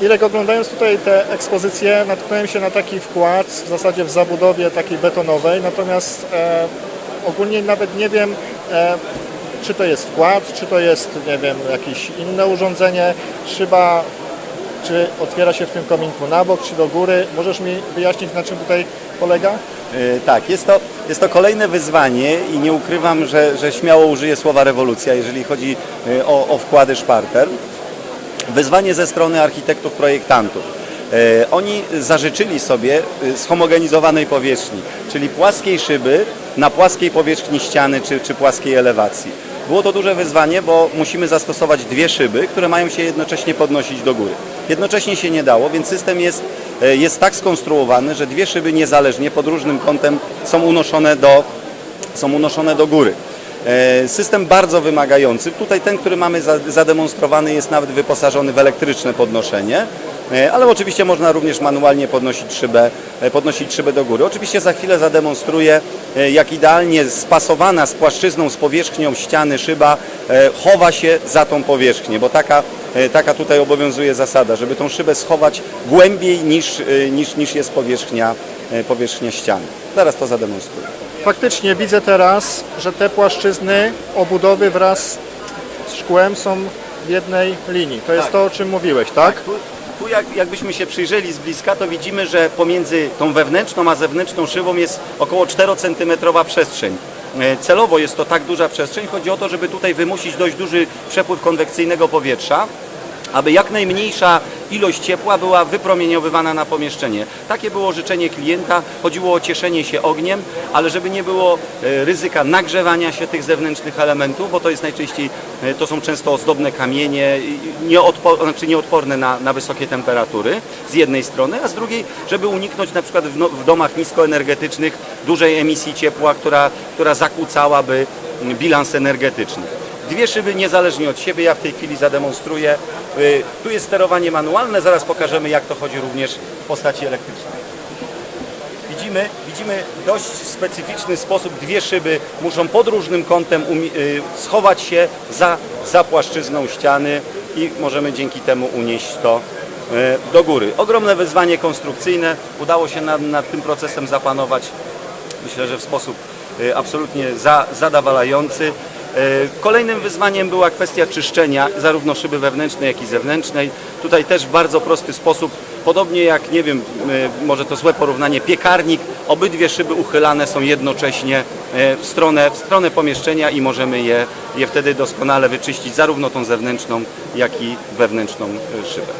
Irek, oglądając tutaj te ekspozycje, natknąłem się na taki wkład w zasadzie w zabudowie takiej betonowej, natomiast e, ogólnie nawet nie wiem, e, czy to jest wkład, czy to jest, nie wiem, jakieś inne urządzenie, szyba, czy otwiera się w tym kominku na bok, czy do góry. Możesz mi wyjaśnić, na czym tutaj polega? E, Tak, jest to, jest to kolejne wyzwanie i nie ukrywam, że, że śmiało użyję słowa rewolucja, jeżeli chodzi e, o, o wkłady szparter. Wyzwanie ze strony architektów, projektantów. E, Oni zażyczyli sobie e, zhomogenizowanej powierzchni, czyli płaskiej szyby na płaskiej powierzchni ściany czy, czy płaskiej elewacji. Było to duże wyzwanie, bo musimy zastosować dwie szyby, które mają się jednocześnie podnosić do góry. Jednocześnie się nie dało, więc system jest, e, jest tak skonstruowany, że dwie szyby niezależnie pod różnym kątem są unoszone do, są unoszone do góry. E, System bardzo wymagający. Tutaj ten, który mamy za- zademonstrowany jest nawet wyposażony w elektryczne podnoszenie, e, ale oczywiście można również manualnie podnosić szybę, e, podnosić szybę do góry. Oczywiście za chwilę zademonstruję, jak idealnie spasowana z płaszczyzną, z powierzchnią ściany szyba chowa się za tą powierzchnię, bo taka, taka tutaj obowiązuje zasada, żeby tą szybę schować głębiej niż, niż, niż jest powierzchnia, e, powierzchnia ściany. Zaraz to zademonstruję. Faktycznie widzę teraz, że te płaszczyzny obudowy wraz z szkłem są w jednej linii. To jest Tak. to, o czym mówiłeś, tak? Tu, tu jak, jakbyśmy się przyjrzeli z bliska, to widzimy, że pomiędzy tą wewnętrzną a zewnętrzną szybą jest około 4-centymetrowa przestrzeń. E, Celowo jest to tak duża przestrzeń. Chodzi o to, żeby tutaj wymusić dość duży przepływ konwekcyjnego powietrza, aby jak najmniejsza ilość ciepła była wypromieniowywana na pomieszczenie. Takie było życzenie klienta. Chodziło o cieszenie się ogniem, ale żeby nie było e, ryzyka nagrzewania się tych zewnętrznych elementów, bo to jest najczęściej, e, to są często ozdobne kamienie, nieodpo, znaczy nieodporne na, na wysokie temperatury z jednej strony, a z drugiej, żeby uniknąć na przykład w, no, w domach niskoenergetycznych dużej emisji ciepła, która, która zakłócałaby mm, bilans energetyczny. Dwie szyby niezależnie od siebie, ja w tej chwili zademonstruję. Y, Tu jest sterowanie manualne, zaraz pokażemy jak to chodzi również w postaci elektrycznej. Widzimy, widzimy dość specyficzny sposób, dwie szyby muszą pod różnym kątem y, schować się za, za płaszczyzną ściany i możemy dzięki temu unieść to y, do góry. Ogromne wyzwanie konstrukcyjne, udało się nad, nad tym procesem zapanować myślę, że w sposób absolutnie za, zadowalający. Y, Kolejnym wyzwaniem była kwestia czyszczenia zarówno szyby wewnętrznej, jak i zewnętrznej. Tutaj też w bardzo prosty sposób, podobnie jak, nie wiem, może to złe porównanie, piekarnik, obydwie szyby uchylane są jednocześnie y, w stronę, w stronę pomieszczenia i możemy je, je wtedy doskonale wyczyścić, zarówno tą zewnętrzną, jak i wewnętrzną y, szybę.